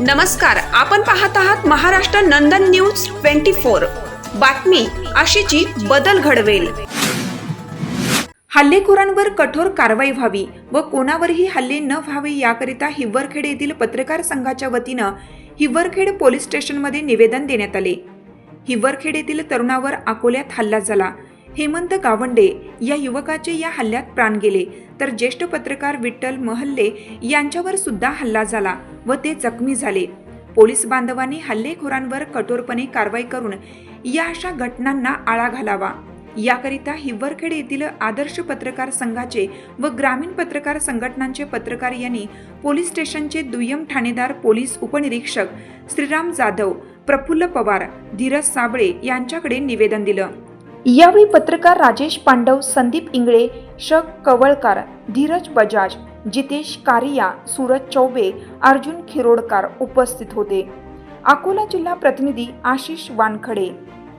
नमस्कार आपण पाहत आहात Maharashtra Nandan news twenty four. बातमी अशीची बदल घडवेल. हल्लेखोरांवर कठोर कारवाई व्हावी व कोणावरही हल्ले न व्हावे याकरिता हिवरखेड येथील पत्रकार संघाच्या वतीनं हिवरखेड पोलीस स्टेशनमध्ये निवेदन देण्यात आले. हिवरखेड येथील तरुणावर अकोल्यात हल्ला झाला. हेमंत गावंडे या युवकाचे या हल्ल्यात प्राण गेले. तर ज्येष्ठ पत्रकार विठ्ठल महल्ले यांच्यावर सुद्धा हल्ला झाला. व ते जखमी झाले. पोलीस बांधवांनी हल्लेखोरांवर कठोरपणे कारवाई करून या अशा घटनांना आळा घालावा. याकरिता हिव्वरखेड येथील आदर्श पत्रकार संघाचे व ग्रामीण पत्रकार संघटनांचे पत्रकार यांनी पोलीस स्टेशनचे दुय्यम ठाणेदार पोलीस उपनिरीक्षक श्रीराम जाधव प्रफुल्ल पवार धीरज साबळे यांच्याकडे निवेदन दिलं. यावेळी पत्रकार राजेश पांडव संदीप इंगळे श. कवळकार धीरज बजाज जितेश कारिया सूरज चौबे अर्जुन खिरोडकर उपस्थित होते. अकोला जिल्हा प्रतिनिधी आशिष वानखडे